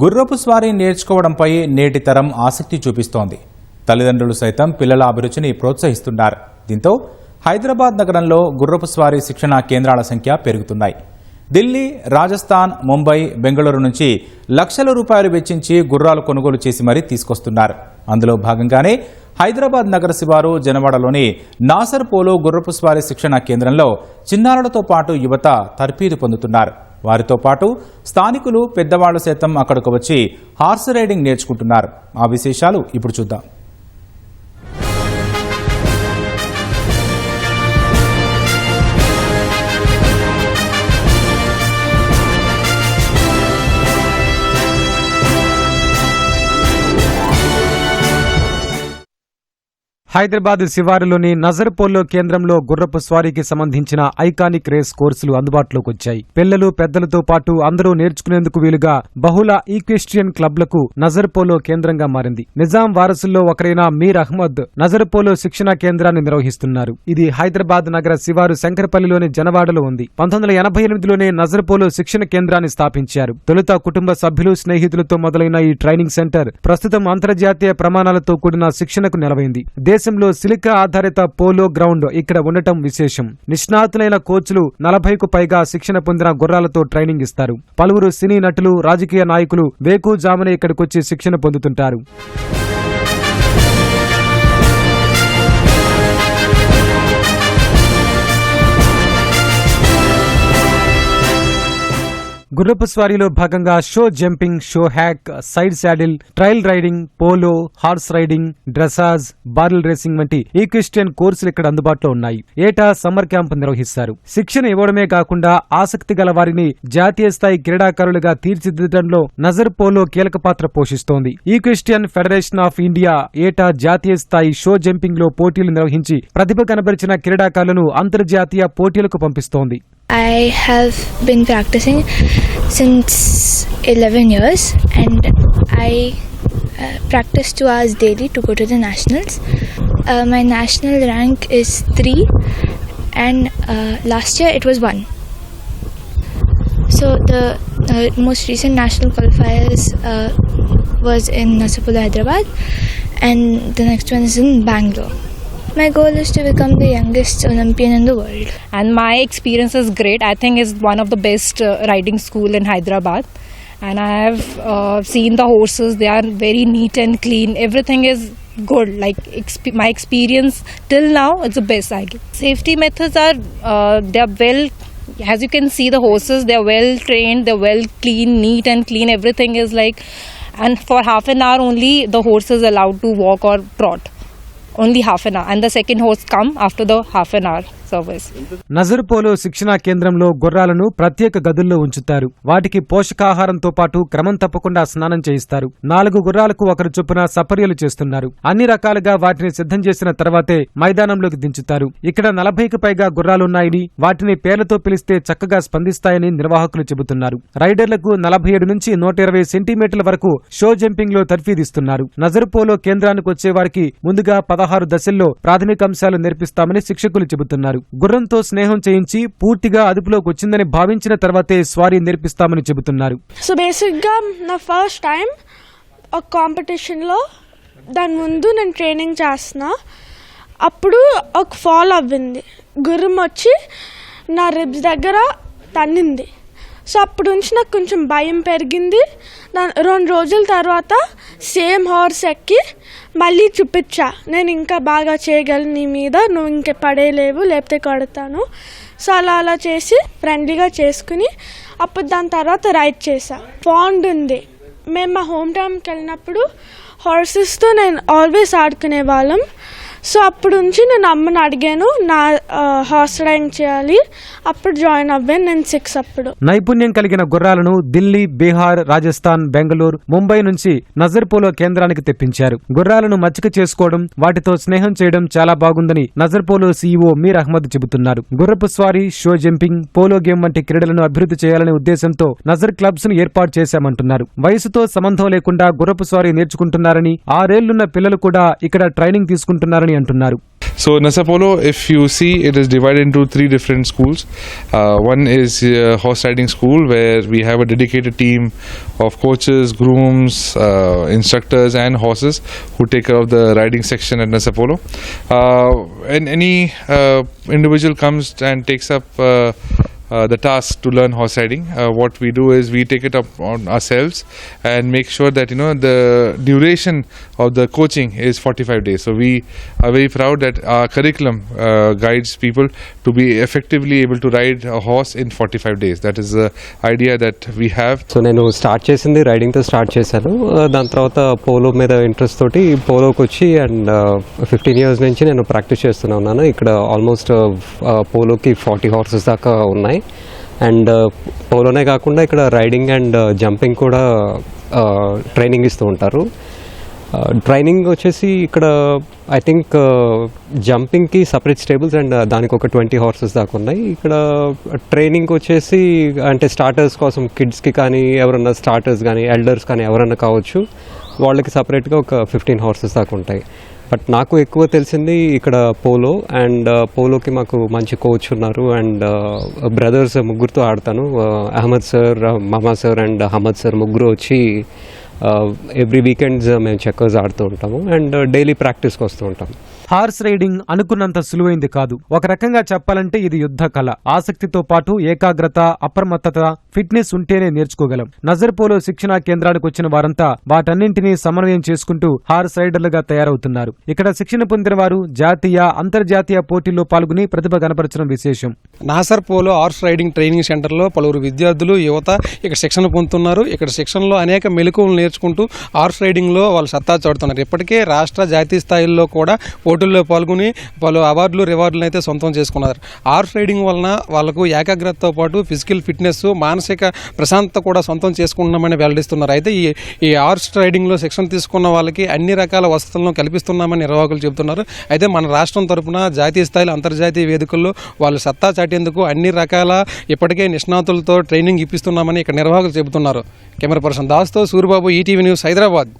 గుర్రపు స్వారీ నేర్చుకోవడంపై నేటి తరం ఆసక్తి చూపిస్తోంది. తల్లిదండ్రులు సైతం పిల్లల అభిరుచిని ప్రోత్సహిస్తున్నారు. దీంతో హైదరాబాద్ నగరంలో గుర్రపు స్వారీ శిక్షణ కేంద్రాల సంఖ్య పెరుగుతున్నాయి. ఢిల్లీ రాజస్థాన్ ముంబై బెంగళూరు నుంచి లక్షల రూపాయలు వెచ్చించి గుర్రాలు కొనుగోలు చేసి మరీ తీసుకొస్తున్నారు. అందులో భాగంగానే హైదరాబాద్ నగర శివారు జనవాడలోని నాసర్ పోలో గుర్రపు స్వారీ శిక్షణ కేంద్రంలో చిన్నారులతో పాటు యువత తర్ఫీదు పొందుతున్నారు. వారితో పాటు స్థానికులు పెద్దవాళ్ళు సైతం అక్కడకు వచ్చి హార్స్ రైడింగ్ నేర్చుకుంటున్నారు. ఆ విశేషాలు ఇప్పుడు చూద్దాం. హైదరాబాద్ శివారులోని నజర్పోల్లో కేంద్రంలో గుర్రపు స్వారీకి సంబంధించిన ఐకానిక్ రేస్ కోర్సులు అందుబాటులోకి వచ్చాయి. పిల్లలు పెద్దలతో పాటు అందరూ నేర్చుకునేందుకు వీలుగా బహుళ ఈక్వెస్ట్రియన్ క్లబ్లకు నజర్పోలో కేంద్రంగా మారింది. నిజాం వారసుల్లో ఒకరైన మీర్ అహ్మద్ నజర్పోలో శిక్షణా కేంద్రాన్ని నిర్వహిస్తున్నారు. ఇది హైదరాబాద్ నగర శివారు శంకరపల్లిలోని జనవాడలో ఉంది. పంతొమ్మిది వందల ఎనభై ఎనిమిదిలోనే నజర్పోలో శిక్షణ కేంద్రాన్ని స్థాపించారు. తొలుత కుటుంబ సభ్యులు స్నేహితులతో మొదలైన ఈ ట్రైనింగ్ సెంటర్ ప్రస్తుతం అంతర్జాతీయ ప్రమాణాలతో కూడిన శిక్షణకు నెలవైంది. దేశంలో సిలికా ఆధారిత పోలో గ్రౌండ్ ఇక్కడ ఉండటం విశేషం. నిష్ణాతులైన కోచ్లు నలభైకు పైగా శిక్షణ పొందిన గుర్రాలతో ట్రైనింగ్ ఇస్తారు. పలువురు సినీ నటులు రాజకీయ నాయకులు వేకు వేకుజామునే ఇక్కడికొచ్చి శిక్షణ పొందుతుంటారు. గుర్రపు స్వారీలో భాగంగా show jumping show hack side saddle trail riding polo horse riding dressage barrel racing వంటి ఈక్విస్టియన్ కోర్సులు ఇక్కడ అందుబాటులో ఉన్నాయి. ఏటా సమ్మర్ క్యాంప్ నిర్వహిస్తారు. శిక్షణ ఇవ్వడమే కాకుండా ఆసక్తి గల వారిని జాతీయ స్థాయి క్రీడాకారులుగా తీర్చిదిద్దడంలో నజర్ పోలో కీలక పాత్ర పోషిస్తోంది. ఈక్వెస్టియన్ ఫెడరేషన్ ఆఫ్ ఇండియా ఏటా జాతీయ స్థాయి షో జంపింగ్లో పోటీలు నిర్వహించి ప్రతిభ కనబరిచిన క్రీడాకారులను అంతర్జాతీయ పోటీలకు పంపిస్తోంది. I have been practicing since 11 years and I uh, practice two hours daily to go to the nationals. Uh, my national rank is 3 and uh, last year it was 1. So the uh, most recent national qualifiers uh, was in Nasapula, Hyderabad and the next one is in Bangalore. My goal is to become the youngest Olympian in the world. and my experience is great. I think it's one of the best uh, riding school in Hyderabad, and I have uh, seen the horses. They are very neat and clean. Everything is good. Like exp- my experience till now, it's the best. I guess. Safety methods are uh, they are well. As you can see, the horses they are well trained. They're well clean, neat and clean. Everything is like, and for half an hour only, the horse is allowed to walk or trot. Only half an hour, and the second horse come after the half an hour service. శిక్షణా కేంద్రంలో గుర్రాలను ప్రత్యేక గదుల్లో ఉంచుతారు. వాటికి పోషకాహారంతో పాటు క్రమం తప్పకుండా స్నానం చేయిస్తారు. నాలుగు గుర్రాలకు ఒకరు చొప్పున సపర్యలు చేస్తున్నారు. అన్ని రకాలుగా వాటిని సిద్ధం చేసిన తర్వాతే మైదానంలోకి దించుతారు. ఇక్కడ నలభైకి పైగా గుర్రాలున్నాయని వాటిని పేర్లతో పిలిస్తే చక్కగా స్పందిస్తాయని నిర్వాహకులు చెబుతున్నారు. రైడర్లకు నలభై ఏడు నుంచి నూట ఇరవై సెంటీమీటర్ల వరకు షో జంపింగ్లో తర్ఫీదిస్తున్నారు నజర్పోలో కేంద్రానికి వచ్చే వారికి ముందుగా పదహారు దశల్లో ప్రాథమిక అంశాలు నేర్పిస్తామని శిక్షకులు చెబుతున్నారు. గుర్రంతో స్నేహం చేయించి పూర్తిగా అదుపులోకి వచ్చిందని భావించిన తర్వాతే స్వారీ నేర్పిస్తామని చెబుతున్నారు. సో బేసిక్గా నా ఫస్ట్ టైం ఒక కాంపిటీషన్లో దాని ముందు నేను ట్రైనింగ్ చేస్తున్నా. అప్పుడు ఒక ఫాల్ అవ్వింది. గుర్రం వచ్చి నా రిబ్స్ దగ్గర తన్నింది. సో అప్పటి నుంచి నాకు కొంచెం భయం పెరిగింది. దా- రెండు రోజుల తర్వాత సేమ్ హార్స్ ఎక్కి మళ్ళీ చూపించా. నేను ఇంకా బాగా చేయగలను నీ మీద నువ్వు ఇంకా పడేయలేవు లేకపోతే కొడతాను. సో అలా అలా చేసి ఫ్రెండ్లీగా చేసుకుని అప్పుడు దాని తర్వాత రైడ్ చేసా పాండ్ ఉంది. మేము మా హోమ్ టౌన్కి వెళ్ళినప్పుడు హార్సెస్తో నేను ఆల్వేస్ ఆడుకునే వాళ్ళం. సో అప్పుడు నుంచి నేను అమ్మని అడిగాను నా హార్స్ రైడింగ్ చేయాలి? అప్పుడు జాయిన్ అవ్వాను నేను సిక్స్ అప్పుడు. నైపుణ్యం కలిగిన గుర్రాలను ఢిల్లీ బీహార్ రాజస్థాన్ బెంగళూరు ముంబై నుంచి నజర్పోలో కేంద్రానికి తెప్పించారు. గుర్రాలను మచ్చిక చేసుకోవడం వాటితో స్నేహం చేయడం చాలా బాగుందని నజర్పోలో సీఈఓ మీర్ అహ్మద్ చెబుతున్నారు. గుర్రపు స్వారీ షో జంపింగ్ పోలో గేమ్ వంటి క్రీడలను అభివృద్ధి చేయాలనే ఉద్దేశంతో నజర్ క్లబ్స్ను ఏర్పాటు చేశామంటున్నారు. వయసుతో సంబంధం లేకుండా గుర్రపు స్వారీ నేర్చుకుంటున్నారని ఆరేళ్ళున్న పిల్లలు కూడా ఇక్కడ ట్రైనింగ్ తీసుకుంటున్నారని అంటున్నారు So Nasapolo, if you see, it is divided into three different schools. Uh, one is uh, horse riding school where we have a dedicated team of coaches, grooms, uh, instructors, and horses who take care of the riding section at Nasapolo. Uh, and any uh, individual comes and takes up. Uh, uh, the task to learn horse riding. Uh, what we do is we take it up on ourselves and make sure that you know the duration of the coaching is 45 days. So we are very proud that our curriculum uh, guides people to be effectively able to ride a horse in 45 days. That is the idea that we have. So నేను start చేసింది రైడింగ్తో start చేశాను ఆ, దాని తర్వాత polo మీద interest తోటి పోలోకి వచ్చి అండ్ ఫిఫ్టీన్ ఇయర్స్ నుంచి నేను ప్రాక్టీస్ చేస్తూనే ఉన్నాను ఇక్కడ ఆల్మోస్ట్ పోలోకి ఫార్టీ హార్సెస్ దాకా ఉన్నాయి అండ్ uh, పోలోనే కాకుండా ఇక్కడ రైడింగ్ అండ్ uh, జంపింగ్ కూడా uh, ట్రైనింగ్ ఇస్తూ ఉంటారు. ట్రైనింగ్ వచ్చేసి ఇక్కడ ఐ థింక్ జంపింగ్కి సపరేట్ స్టేబుల్స్ అండ్ దానికి ఒక ట్వంటీ హార్సెస్ దాకా ఉన్నాయి. ఇక్కడ ట్రైనింగ్ వచ్చేసి అంటే స్టార్టర్స్ కోసం కిడ్స్కి కానీ ఎవరన్నా స్టార్టర్స్ కానీ ఎల్డర్స్ కానీ ఎవరన్నా కావచ్చు వాళ్ళకి సపరేట్గా ఒక ఫిఫ్టీన్ హార్సెస్ దాకా ఉంటాయి. బట్ నాకు ఎక్కువ తెలిసింది ఇక్కడ పోలో అండ్ uh, పోలోకి మాకు మంచి కోచ్ ఉన్నారు అండ్ uh, బ్రదర్స్ ముగ్గురుతో ఆడతాను. Uh, అహ్మద్ సార్ మమా సార్ అండ్ అహ్మద్ సార్ ముగ్గురు వచ్చి ఎవ్రీ వీకెండ్స్ మేము చెక్కర్స్ ఆడుతూ ఉంటాము అండ్ డైలీ ప్రాక్టీస్కి వస్తూ ఉంటాము. హార్స్ రైడింగ్ అనుకున్నంత సులువైంది కాదు. ఒక రకంగా చెప్పాలంటే ఇది యుద్ధ కళ. ఆసక్తితో పాటు ఏకాగ్రత అప్రమత్తత ఫిట్నెస్ ఉంటేనే నేర్చుకోగలం. నజర్పోలో శిక్షణా కేంద్రానికి వచ్చిన వారంతా వాటన్నింటినీ సమన్వయం చేసుకుంటూ హార్స్ రైడర్లుగా తయారవుతున్నారు. ఇక్కడ శిక్షణ పొందిన వారు జాతీయ అంతర్జాతీయ పోటీల్లో పాల్గొని ప్రతిభ కనపరచడం విశేషం. Nasar polo horse riding training సెంటర్లో పలువురు విద్యార్థులు యువత ఇక్కడ శిక్షణ పొందుతున్నారు. ఇక్కడ శిక్షణలో అనేక మెలకువలు నేర్చుకుంటూ హార్స్ రైడింగ్లో వాళ్ళు సత్తా చాటుతున్నారు. ఇప్పటికే రాష్ట్ర జాతీయ స్థాయిల్లో కూడా పోటీల్లో పాల్గొని పలు అవార్డులు రివార్డులు అయితే సొంతం చేసుకున్నారు. ఆర్ఫ్ రైడింగ్ వలన వాళ్ళకు ఏకాగ్రతతో పాటు ఫిజికల్ ఫిట్నెస్ మానసిక ప్రశాంతత కూడా సొంతం చేసుకుంటున్నామని వెల్లడిస్తున్నారు. అయితే ఈ ఈ హార్స్ రైడింగ్లో శిక్షణ తీసుకున్న వాళ్ళకి అన్ని రకాల వసతులను కల్పిస్తున్నామని నిర్వాహకులు చెబుతున్నారు. అయితే మన రాష్ట్రం తరపున జాతీయ స్థాయిలో అంతర్జాతీయ వేదికల్లో వాళ్ళు సత్తా చాటేందుకు అన్ని రకాల ఇప్పటికే నిష్ణాతులతో ట్రైనింగ్ ఇప్పిస్తున్నామని ఇక్కడ నిర్వాహకులు చెబుతున్నారు. కెమెరా పర్సన్ దాస్తో సూర్యబాబు ఈటీవీ న్యూస్ హైదరాబాద్.